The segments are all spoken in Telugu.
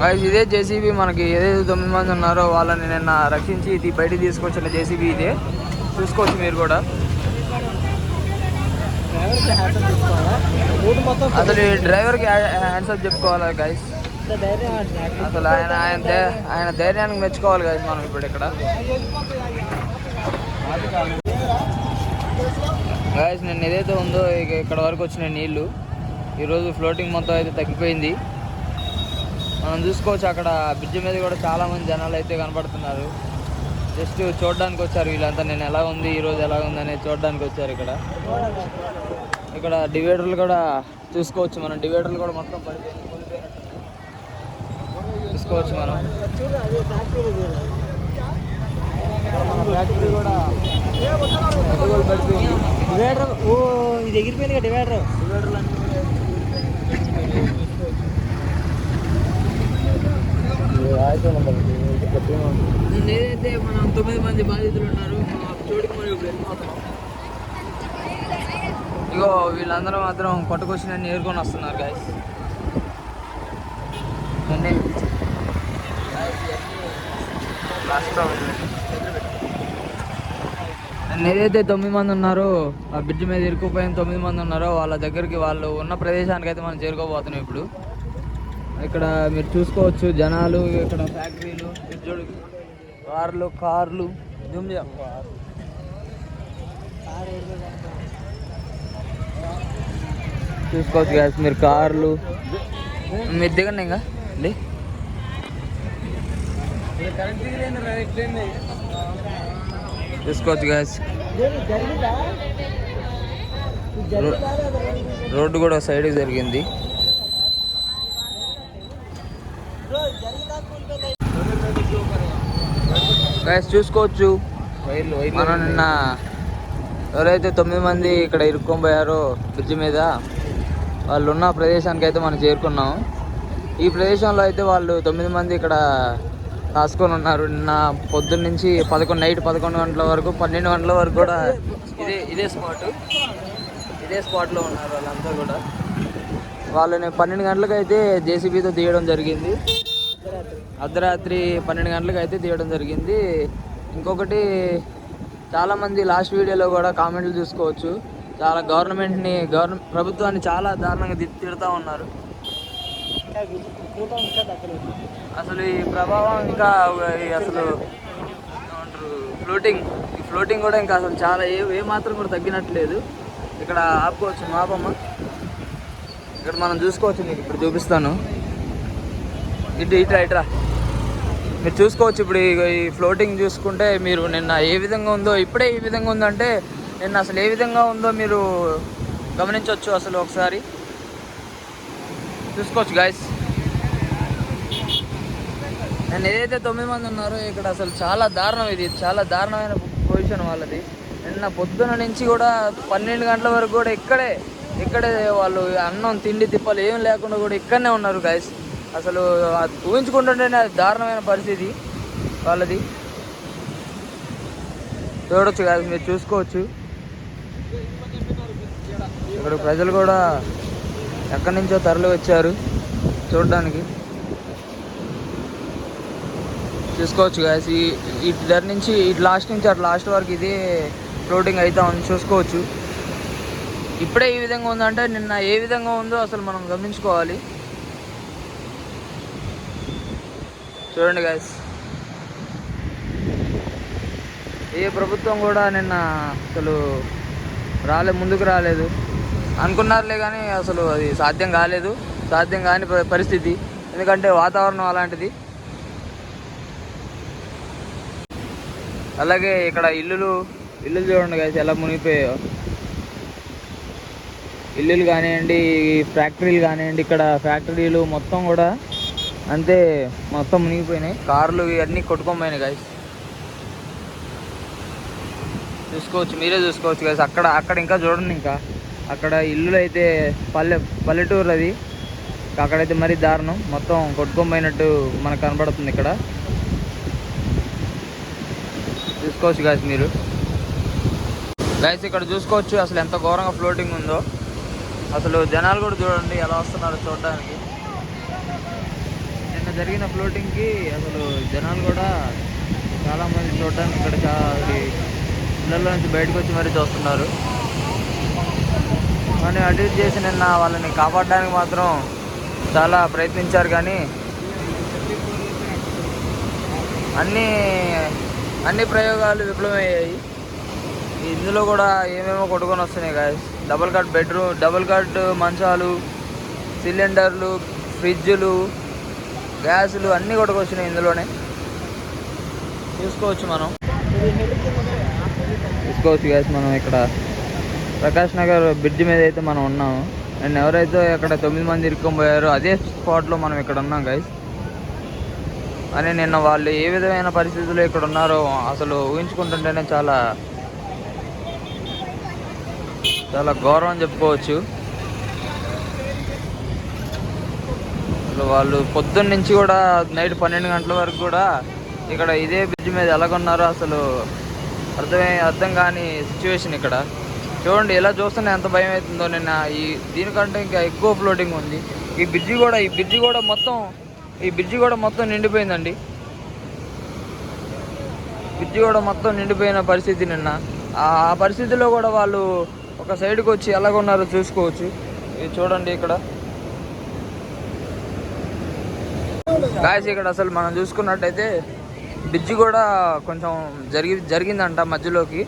గైస్ ఇదే జేసీబీ మనకి ఏదైతే తొమ్మిది మంది ఉన్నారో వాళ్ళని నిన్న రక్షించి ఇది బయటికి తీసుకొచ్చిన జేసీబీ ఇదే. చూసుకోవచ్చు మీరు కూడా. అసలు ఈ డ్రైవర్కి హ్యాండ్స్ అప్ చెప్పుకోవాలి అంటే అసలు ఆయన ఆయన ఆయన ధైర్యానికి మెచ్చుకోవాలి గైస్ మనం ఇప్పుడు ఇక్కడ. గాయస్ నేను ఏదైతే ఉందో ఇక ఇక్కడ వరకు వచ్చిన నీళ్ళు ఈరోజు ఫ్లోటింగ్ మొత్తం అయితే తగ్గిపోయింది. మనం చూసుకోవచ్చు అక్కడ బ్రిడ్జ్ మీద కూడా చాలా మంది జనాలు అయితే కనపడుతున్నారు జస్ట్ చూడడానికి వచ్చారు వీళ్ళంతా నేను ఎలా ఉంది ఈరోజు ఎలా ఉంది అనేది చూడడానికి వచ్చారు ఇక్కడ. ఇక్కడ డివైడర్లు కూడా చూసుకోవచ్చు మనం డివైడర్లు కూడా మొత్తం పడిపోయింది. చూసుకోవచ్చు మనం. ఫ్యాక్టరీ కూడా పడిపోయింది. డివైడర్ ఓ ఇది ఎగిరిపోయింది కదా డివైడర్ డివైడర్లు అన్నీ కూడా నేను ఏదైతే మనం తొమ్మిది మంది బాధితులు ఉన్నారు. చోటికి మనం ఇప్పుడు వెళ్ళిపోతున్నాం ఇగో వీళ్ళందరూ మాత్రం కొట్టుకొచ్చిన ఎదుర్కొని వస్తున్నారు గాయస్ ఏదైతే తొమ్మిది మంది ఉన్నారో ఆ బ్రిడ్జ్ మీద ఇరుక్కుపోయిన తొమ్మిది మంది ఉన్నారో. వాళ్ళ దగ్గరికి వాళ్ళు ఉన్న ప్రదేశానికి అయితే మనం చేరుకోబోతున్నాం ఇప్పుడు. ఇక్కడ మీరు చూసుకోవచ్చు జనాలు ఇక్కడ ఫ్యాక్టరీలు చూడు కార్లు కార్లు జూమ్ చూసుకోవచ్చు గ్యాస్ మీరు కార్లు. మీరు దిగండి ఇంకా? అండి చూసుకోవచ్చు గ్యాస్ రోడ్డు కూడా సైడ్కి జరిగింది. గ్యాస్ చూసుకోవచ్చు. మనం నిన్న ఎవరైతే తొమ్మిది మంది ఇక్కడ ఇరుక్కొని పోయారో బ్రిడ్జ్ మీద వాళ్ళు ఉన్న ప్రదేశానికి అయితే మనం చేరుకున్నాం. ఈ ప్రదేశంలో అయితే వాళ్ళు తొమ్మిది మంది ఇక్కడ కాసుకొని ఉన్నారు. నిన్న పొద్దున్న నుంచి పదకొండు నైట్ పదకొండు గంటల వరకు పన్నెండు గంటల వరకు కూడా ఇదే ఇదే స్పాట్ ఇదే స్పాట్లో ఉన్నారు వాళ్ళంతా కూడా. వాళ్ళని పన్నెండు గంటలకు అయితే జేసీబీతో తీయడం జరిగింది. అర్ధరాత్రి పన్నెండు గంటలకు అయితే తీయడం జరిగింది. ఇంకొకటి చాలామంది లాస్ట్ వీడియోలో కూడా కామెంట్లు చూసుకోవచ్చు. చాలా గవర్నమెంట్ని గవర్న ప్రభుత్వాన్ని చాలా దారుణంగా తిడతా ఉన్నారు. అసలు ఈ ప్రభావం ఇంకా అసలు ఫ్లోటింగ్ ఈ ఫ్లోటింగ్ కూడా ఇంకా అసలు చాలా ఏ ఏ మాత్రం కూడా తగ్గినట్లేదు. ఇక్కడ ఆపుకోవచ్చు మాపమ్మ. ఇక్కడ మనం చూసుకోవచ్చు నీకు ఇప్పుడు చూపిస్తాను. ఇటు ఇట్రా ఇట్రా మీరు చూసుకోవచ్చు ఇప్పుడు ఈ- ఫ్లోటింగ్ చూసుకుంటే మీరు నిన్న ఏ విధంగా ఉందో ఇప్పుడే ఏ విధంగా ఉందంటే నిన్న అసలు ఏ విధంగా ఉందో మీరు గమనించవచ్చు అసలు ఒకసారి. చూసుకోవచ్చు గాయస్ నేను ఏదైతే తొమ్మిది మంది ఉన్నారో ఇక్కడ అసలు చాలా దారుణం ఇది. చాలా దారుణమైన పొజిషన్ వాళ్ళది. నిన్న పొద్దున నుంచి కూడా పన్నెండు గంటల వరకు కూడా ఇక్కడే ఇక్కడే వాళ్ళు అన్నం తిండి తిప్పలు ఏం లేకుండా కూడా ఇక్కడనే ఉన్నారు గాయస్ అసలు అది ఊహించుకుంటుంటేనే అది దారుణమైన పరిస్థితి వాళ్ళది. చూడొచ్చు కాదు మీరు చూసుకోవచ్చు. ఇక్కడ ప్రజలు కూడా ఎక్కడి నుంచో తరలి వచ్చారు చూడడానికి. చూసుకోవచ్చు గాయస్ ఈ ఇటు దగ్గర నుంచి ఇటు లాస్ట్ నుంచి అటు లాస్ట్ వరకు ఇదే ఫ్లోటింగ్ అవుతా ఉంది చూసుకోవచ్చు. ఇప్పుడే ఈ విధంగా ఉందంటే నిన్న ఏ విధంగా ఉందో అసలు మనం గమనించుకోవాలి. చూడండి గాయస్ ఏ ప్రభుత్వం కూడా నిన్న అసలు రాలే ముందుకు రాలేదు. అనుకున్నారులే కానీ అసలు అది సాధ్యం కాలేదు. సాధ్యం కాని పరిస్థితి. ఎందుకంటే వాతావరణం అలాంటిది. అలాగే ఇక్కడ ఇల్లులు ఇల్లులు చూడండి guys ఎలా మునిగిపోయాయో. ఇల్లులు కానివ్వండి ఫ్యాక్టరీలు కానివ్వండి ఇక్కడ ఫ్యాక్టరీలు మొత్తం కూడా అంతే మొత్తం మునిగిపోయినాయి. కార్లు ఇవన్నీ కొట్టుకొని గాయస్ చూసుకోవచ్చు మీరే చూసుకోవచ్చు గాయస్ అక్కడ అక్కడ ఇంకా చూడండి ఇంకా. అక్కడ ఇల్లులు అయితే పల్లె పల్లెటూరు అది అక్కడైతే మరీ దారుణం. మొత్తం కొట్టుకొని పోయినట్టు మనకు కనబడుతుంది ఇక్కడ. చూసుకోవచ్చు గాయస్ మీరు. గాయస్ ఇక్కడ చూసుకోవచ్చు అసలు ఎంత ఘోరంగా ఫ్లోటింగ్ ఉందో. అసలు జనాలు కూడా చూడండి ఎలా వస్తున్నారో చూడడానికి. జరిగిన ఫ్లోటింగ్కి అసలు జనాలు కూడా చాలామంది చూడడానికి ఇక్కడ చాలా ఇళ్ళల్లో నుంచి బయటకు వచ్చి మరీ చూస్తున్నారు. కానీ అటు చేసి నిన్న వాళ్ళని కాపాడడానికి మాత్రం చాలా ప్రయత్నించారు కానీ అన్నీ అన్ని ప్రయోగాలు విఫలమయ్యాయి. ఇందులో కూడా ఏమేమో కొట్టుకొని వస్తున్నాయి guys double cut bedroom double cut మంచాలు సిలిండర్లు ఫ్రిడ్జ్లు గ్యాసులు అన్నీ కొట్టుకొచ్చినాయి ఇందులోనే. చూసుకోవచ్చు మనం. చూసుకోవచ్చు గ్యాస్ మనం ఇక్కడ. ప్రకాష్ నగర్ బ్రిడ్జ్ మీద అయితే మనం ఉన్నాము అండ్ ఎవరైతే అక్కడ తొమ్మిది మంది ఇరుక్కపోయారో అదే స్పాట్లో మనం ఇక్కడ ఉన్నాం గైస్ అని నిన్న వాళ్ళు ఏ విధమైన పరిస్థితుల్లో ఇక్కడ ఉన్నారో అసలు ఊహించుకుంటుంటేనే చాలా చాలా గౌరవం చెప్పుకోవచ్చు. అసలు వాళ్ళు పొద్దున్న నుంచి కూడా నైట్ పన్నెండు గంటల వరకు కూడా ఇక్కడ ఇదే బ్రిడ్జ్ మీద ఎలాగొన్నారో అసలు అర్థమే అర్థం కాని సిచ్యువేషన్ ఇక్కడ. చూడండి ఎలా చూస్తున్నా ఎంత భయం అవుతుందో నిన్న. ఈ దీనికంటే ఇంకా ఎక్కువ ఫ్లోటింగ్ ఉంది. ఈ బ్రిడ్జి కూడా ఈ బ్రిడ్జి కూడా మొత్తం ఈ బ్రిడ్జి కూడా మొత్తం నిండిపోయిందండి. బ్రిడ్జి కూడా మొత్తం నిండిపోయిన పరిస్థితి నిన్న. ఆ ఆ పరిస్థితిలో కూడా వాళ్ళు ఒక సైడ్కి వచ్చి ఎలాగున్నారో చూసుకోవచ్చు. ఇది చూడండి ఇక్కడ. గాయస్ ఇక్కడ అసలు మనం చూసుకున్నట్టయితే బ్రిడ్జ్ కూడా కొంచెం జరిగి జరిగిందంట మధ్యలోకి.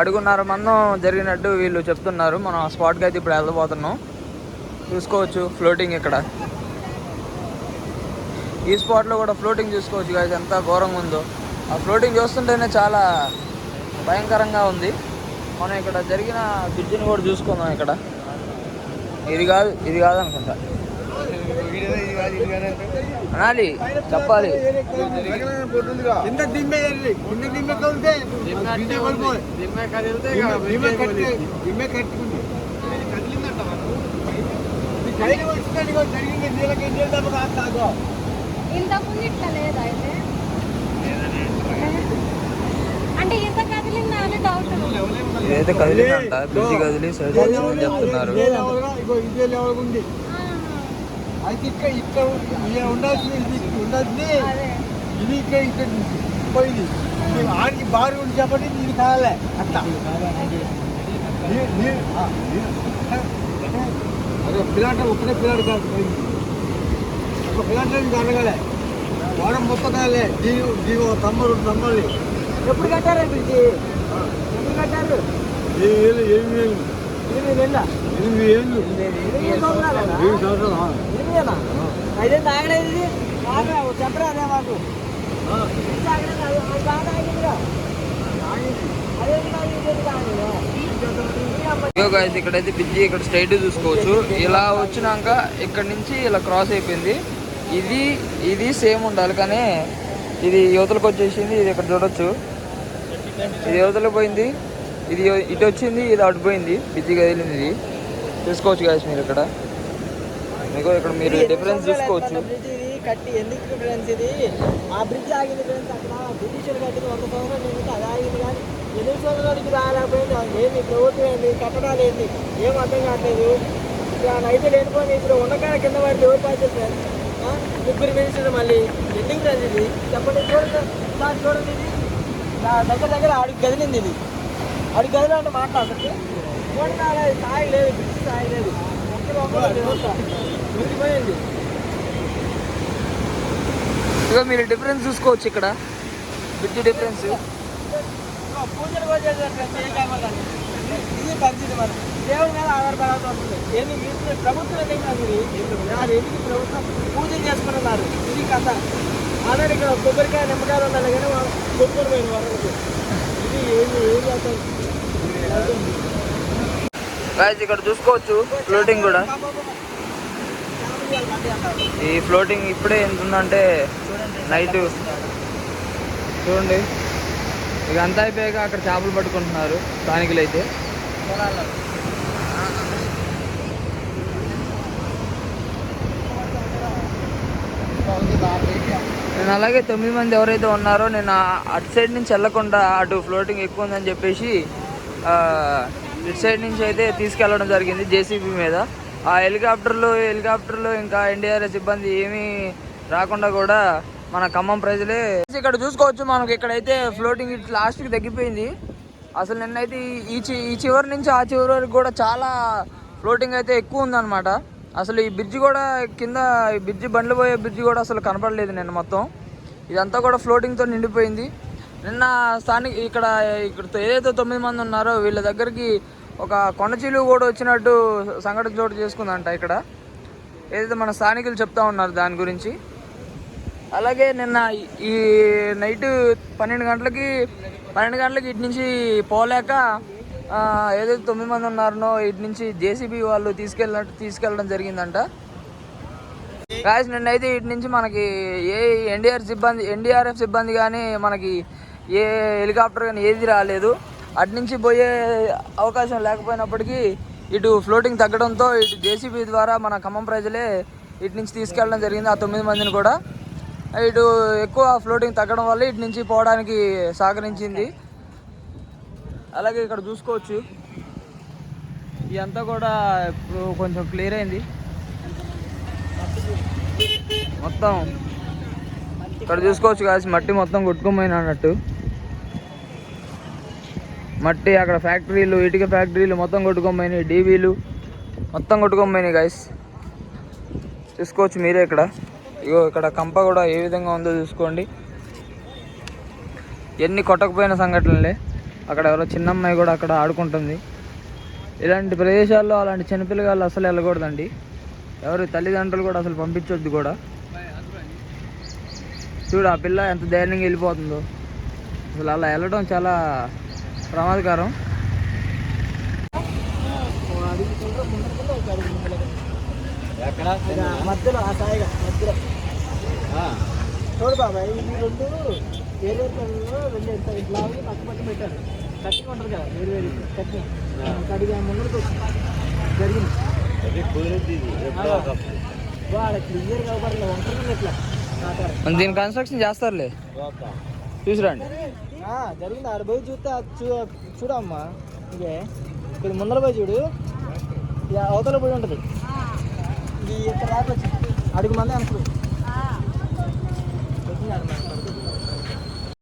అడుగున్నర మందం జరిగినట్టు వీళ్ళు చెప్తున్నారు. మనం ఆ స్పాట్కి అయితే ఇప్పుడు వెళ్ళబోతున్నాం. చూసుకోవచ్చు ఫ్లోటింగ్ ఇక్కడ. ఈ స్పాట్లో కూడా ఫ్లోటింగ్ చూసుకోవచ్చు గాయస్ ఎంత ఘోరంగా ఉందో. ఆ ఫ్లోటింగ్ చూస్తుంటేనే చాలా భయంకరంగా ఉంది. మనం ఇక్కడ జరిగిన బ్రిడ్జిని కూడా చూసుకుందాం ఇక్కడ. ఇది కాదు ఇది కాదు అనుకుంటా అనాలి చెప్పాలి. ఇంతకుముందు ఇట్లా లేదా అయితే? అంటే ఇంత కదిలిందా అని డౌట్ కదిలిందంట బ్రిడ్జి కదిలి చెప్తున్నారు. అయితే ఇక్కడ ఇక్కడ ఉండాల్సింది ఇది ఉండాల్సింది. అదే. ఇది ఇక్కడ ఇక్కడ పోయింది. ఆడికి బాగా ఉంది చెప్పండి ఇది కావాలి. అట్లా. అదే పిల్లాట ఒక్కడే పిల్లాడు కాదు పోయింది. ఒక పిల్లాట ఇంకా అనగలే వారం మొత్తం కాలే దీని దీని ఒక తమ్ముడు తమ్ముడు ఎప్పుడు కట్టారండి ఇది? ఎప్పుడు కట్టారు? ఏమి వేలు ఏమి వేలు ఎనిమిది ఏళ్ళు ఏడు సంవత్సరాలు అయితే తాగలేదు మాకు గాయస్ ఇక్కడైతే బ్రిడ్జి ఇక్కడ స్ట్రైట్ చూసుకోవచ్చు. ఇలా వచ్చినాక ఇక్కడ నుంచి ఇలా క్రాస్ అయిపోయింది. ఇది ఇది సేమ్ ఉండాలి కానీ ఇది యువతలకు వచ్చేసింది ఇది ఇక్కడ చూడొచ్చు. ఇది యువతలకు పోయింది ఇది ఇటు వచ్చింది ఇది అటు పోయింది. వెళ్ళింది ఇది. చూసుకోవచ్చు గాయస్ మీరు ఇక్కడ. మీకు ఇక్కడ మీరు డిఫరెన్స్ ఇది కట్టి ఎందుకు ఫ్రెండ్స్ ఇది? ఆ బ్రిడ్జ్ ఆగింది ఫ్రెండ్స్ అక్కడ కట్టింది అది ఆగింది కానీ ఎనిమిది సంవత్సరాలకి రాలేకపోయింది. ఏంది? ప్రభుత్వం ఏంది? కట్టడాలు ఏంది? ఏం అర్థం కావట్లేదు. ఇక్కడ అయితే లేనిపోయింది ఇప్పుడు ఉన్నకాడ కింద ఎవరు ఫ్రెండ్స్ ముగ్గురు మళ్ళీ. ఎందుకు ఫ్రెండ్స్ ఇది? చెప్పండి చూడండి. సార్ చూడండి ఇది. దగ్గర దగ్గర ఆడికి కదిలింది ఇది. ఆడికి కదిలంటే మాట్లాడుతుంది చూడండి ఆడ స్థాయి లేదు బ్రిడ్జ్ స్థాయి లేదు. ఒక్కరు ఒక్కరు మురిగిపోయింది ఇక మీరు డిఫరెన్స్ చూసుకోవచ్చు ఇక్కడ. బ్రిడ్జ్ డిఫరెన్స్ దేవుడి మీద ఆధారపడాల్సి ఏంది మీరు ప్రభుత్వం ఇది? అది ఎందుకు ప్రభుత్వం పూజలు చేసుకుంటున్నారు? ఇది కథ. ఆల్రెడీ ఇక్కడ కొబ్బరికాయ నిమ్మకాయలు ఉండాలి కానీ కొట్టుకొని పోయిన వరకు ఇది ఏంది ఏం చేస్తారు? గాయస్ ఇక్కడ చూసుకోవచ్చు ఫ్లోటింగ్ కూడా. ఈ ఫ్లోటింగ్ ఇప్పుడే ఎంత ఉందంటే నైట్ చూడండి. ఇక అంతా అయిపోయాక అక్కడ చేపలు పట్టుకుంటున్నారు స్థానికులు అయితే. నేను అలాగే తొమ్మిది మంది ఎవరైతే ఉన్నారో నేను అటు సైడ్ నుంచి వెళ్ళకుండా అటు ఫ్లోటింగ్ ఎక్కువ ఉందని చెప్పేసి ఇటు సైడ్ నుంచి అయితే తీసుకెళ్ళడం జరిగింది జేసీబీ మీద. ఆ హెలికాప్టర్లు హెలికాప్టర్లు ఇంకా ఎన్డీఆర్ఎస్ సిబ్బంది ఏమీ రాకుండా కూడా మన ఖమ్మం ప్రజలే ఇక్కడ చూసుకోవచ్చు మనకి. ఇక్కడైతే ఫ్లోటింగ్ లాస్ట్కి తగ్గిపోయింది. అసలు నిన్నైతే ఈ- ఈ ఈ చివరి నుంచి ఆ చివరి వరకు కూడా చాలా ఫ్లోటింగ్ అయితే ఎక్కువ ఉందన్నమాట. అసలు ఈ బ్రిడ్జ్ కూడా కింద ఈ బ్రిడ్జ్ బండ్లు పోయే బ్రిడ్జ్ కూడా అసలు కనపడలేదు నిన్న మొత్తం. ఇదంతా కూడా ఫ్లోటింగ్తో నిండిపోయింది. నిన్న స్థానిక ఇక్కడ ఇక్కడ ఏదైతే తొమ్మిది మంది ఉన్నారో వీళ్ళ దగ్గరికి ఒక కొండచీలు కూడా వచ్చినట్టు సంఘటన చోటు చేసుకుందంట ఇక్కడ. ఏదైతే మన స్థానికులు చెప్తా ఉన్నారు దాని గురించి. అలాగే నిన్న ఈ- నైట్ పన్నెండు గంటలకి పన్నెండు గంటలకి ఇటు నుంచి పోలేక ఏదైతే తొమ్మిది మంది ఉన్నారనో ఇటు నుంచి జేసీబీ వాళ్ళు తీసుకెళ్ళినట్టు తీసుకెళ్ళడం జరిగిందంట. గాయస్ నిన్నైతే ఇటు నుంచి మనకి ఏ ఎన్డీఆర్ సిబ్బంది ఎన్డీఆర్ఎఫ్ సిబ్బంది కానీ మనకి ఏ హెలికాప్టర్ కానీ ఏది రాలేదు. అటు నుంచి పోయే అవకాశం లేకపోయినప్పటికీ ఇటు ఫ్లోటింగ్ తగ్గడంతో ఇటు జేసీబీ ద్వారా మన ఖమ్మం ప్రజలే ఇటు నుంచి తీసుకెళ్ళడం జరిగింది. ఆ తొమ్మిది మందిని కూడా. ఇటు ఎక్కువ ఫ్లోటింగ్ తగ్గడం వల్ల ఇటు నుంచి పోవడానికి సహకరించింది. అలాగే ఇక్కడ చూసుకోవచ్చు. ఇదంతా కూడా ఇప్పుడు కొంచెం క్లియర్ అయింది. మొత్తం. ఇక్కడ చూసుకోవచ్చు కాసి మట్టి మొత్తం కొట్టుకోమైనా అన్నట్టు. మట్టి అక్కడ ఫ్యాక్టరీలు ఇటుక ఫ్యాక్టరీలు మొత్తం కొట్టుకోపోయినాయి డీవీలు మొత్తం కొట్టుకోపోయినాయి గాయస్ చూసుకోవచ్చు మీరే ఇక్కడ. ఇగో ఇక్కడ కంప కూడా ఏ విధంగా ఉందో చూసుకోండి. ఎన్ని కొట్టకపోయిన సంఘటనలే. అక్కడ ఎవరో చిన్న అమ్మాయి కూడా అక్కడ ఆడుకుంటుంది. ఇలాంటి ప్రదేశాల్లో అలాంటి చిన్నపిల్లగాళ్ళు అసలు వెళ్ళకూడదండి. ఎవరు తల్లిదండ్రులు కూడా అసలు పంపించొద్దు కూడా. చూడు ఆ పిల్ల ఎంత ధైర్యంగా వెళ్ళిపోతుందో. అసలు అలా వెళ్ళడం చాలా ప్రమాదకరం. మధ్యలో ఆ సాయిగా మధ్యలో. చూడు బాబాయ్ ఈ రెండు వేరే పిల్లలు రెండు ఎంత? ఇట్లా పక్క పక్క పెట్టారు. కట్టింగ్ ఉంటుంది కదా వేరు వేరు కట్టింగ్ కడిగా ముందరకు జరిగింది. వాళ్ళ క్లియర్ కాబట్టి ఉంటుంది ఇట్లా దీని కన్స్ట్రక్షన్ చేస్తారులే. చూసిరండి. జరిగింది. ఆడ పోయి చూస్తే చూ చూడమ్మా. ఇదే. ఇక్కడ ముందర పోయి చూడు. అవతల పోయి ఉంటుంది. ఇది ఇక్కడ దాకా అడుగు మంది అనుకో. వచ్చింది ఆడ మనకి పడుతుంది.